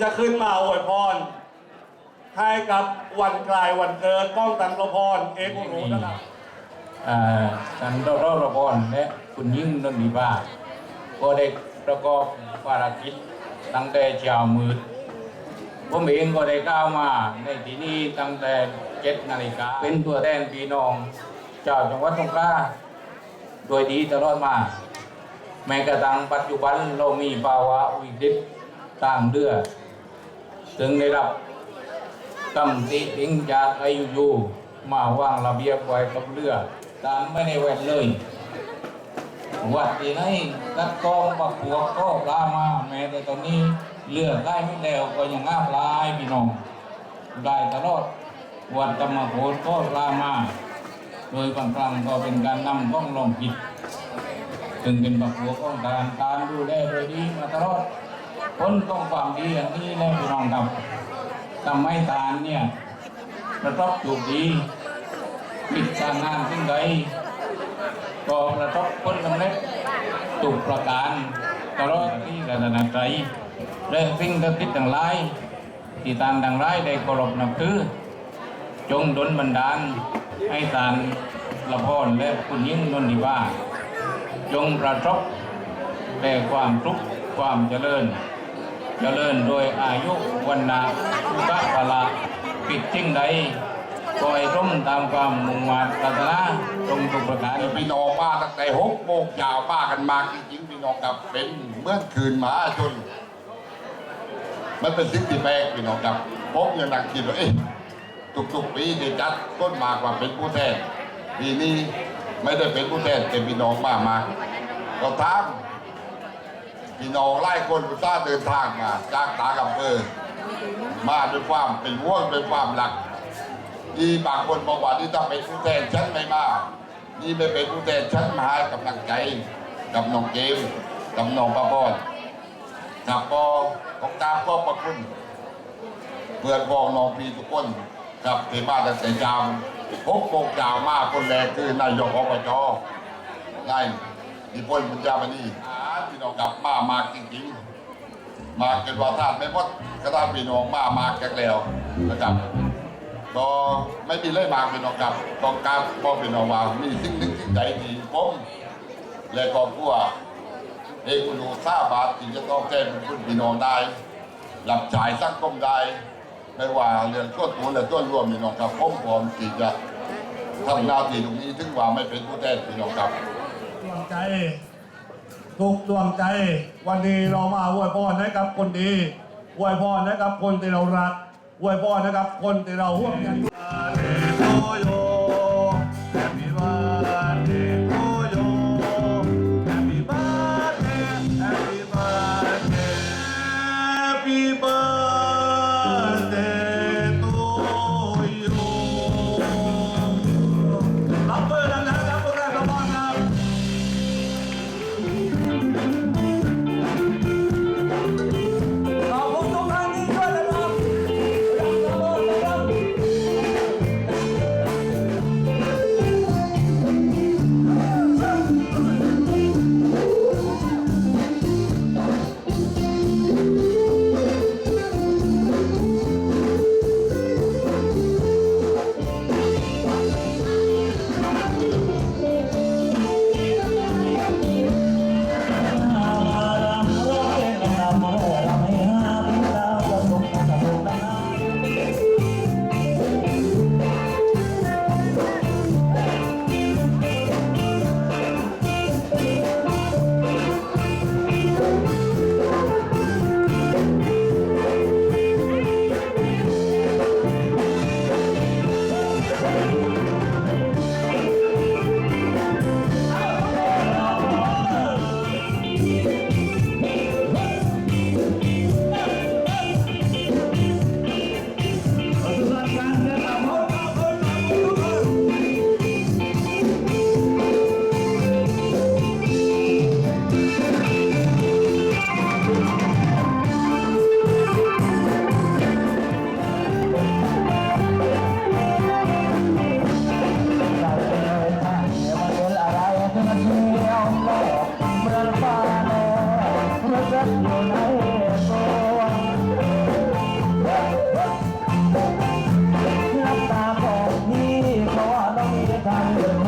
จะขึ้นมาอวยพร ให้กับวันกลายวันเกิดก้องตันระพรเอกอุรุนะครับอ่าท่านรรอรอนและคุณยิ่งนนทิบาก็ได้ประกอบภารกิจตั้งแต่เช้ามืดผมเองก็ได้ก้าวมาในที่นี้ตั้งแต่เจ็ดนาฬิกาเป็นตัวแทนพี่น้องชาวจังหวัดสงขลาโดยดีตลอดมา แม้กระทั่งปัจจุบันเรามีภาวะวิกฤตทางเรือ ถึงได้รับกำติทิ้งจากไอยูมาวางระเบียบไว้กับเรือตามไม่ได้แวนเลย วัดที่ไหนตัดกองปักหัวก็ปลามาแม้แต่ตอนนี้เรือได้ไม่แล้วก็ยังง่าปลายพี่น้องได้ตลอดวัดธรรมโพธิ์ก็ปลามา โดยบางครั้งก็เป็นการนำต้องลองผิดถึงเป็นปักหัวของการการดูแลโดยดีมาตลอด ผลของความดีอย่างนี้และพี่น้องครับทำให้ทานเนี่ยประทับจูบดีปิดการงานทิ้งใดก็ประทบพ้นสำเร็จตุกประการตลอดที่ระดับใจและสิ่งที่ติดต่างหลายที่ตามต่างหลายได้เคารพนับถือจงดลบันดาลให้ทานละพรและคุณยิ่งนนทิว่า จงประทบแต่ความทุกข์ความเจริญ เจริญโดยอายุวันนาอุตพละปิดทิ้งใดคอยร่มตามความมุ่งมั่นปรารถนาจงทุกประการพี่น้องมาตั้งแต่หกโมงยาวป้ากันมาจริงๆพี่น้องกับเป็นเมื่อคืนหมาจน มันเป็นสิ่งที่แปลกพี่น้องกับผมยังนั่งคิดว่าเอ๊ะทุกๆปีที่จัดต้นมากว่าเป็นผู้แทนปีนี้ไม่ได้เป็นผู้แทนแต่พี่น้องมามาก็ทาง พี่น้องไล่คนอุตส่าเดินทางมาจากตากำเภอมาด้วยความเป็นห่วงด้วยความรักที่บางคนบอกว่านี่ต้องเป็นผู้แทนฉันไม่มานี่ไม่เป็นผู้แทนฉันมาให้กำลังใจกับน้องเกมกับน้องปะบอนครับก็ของตาก็ประคุณเพื่อนพ้องน้องพี่ทุกคนกับที่มาตั้งแต่ยามพบโมงเจ้ามาคนแรกคือนายกอบจนายนิพนธ์บุญญามณี น้องกลับมามากจริงๆ มาเกินว่าท่านไม่หมดก็ท่านพี่น้องมามาแก่แล้วนะครับก็ไม่มีเล่มากเป็นออกกับต้องการบอกเป็นออกว่ามีสิ่งหนึ่งสิ่งใดที่ผมและครอบครัวเอกคุณูทราบาทที่จะต้องแก้เป็นคุณพี่น้องได้หลับฉายสังคมได้ไม่ว่าเรื่องตัวตัวและตัวรวมพี่น้องครับผมพร้อมที่จะทำหน้าที่ตรงนี้ถึงว่าไม่เป็นผู้แทนพี่น้องครับดวงใจ ทุกดวงใจ วันนี้เรามาอวยพรนะครับคนดีอวยพรนะครับคนที่เรารักอวยพรนะครับคนที่เราห่วงใย saudade.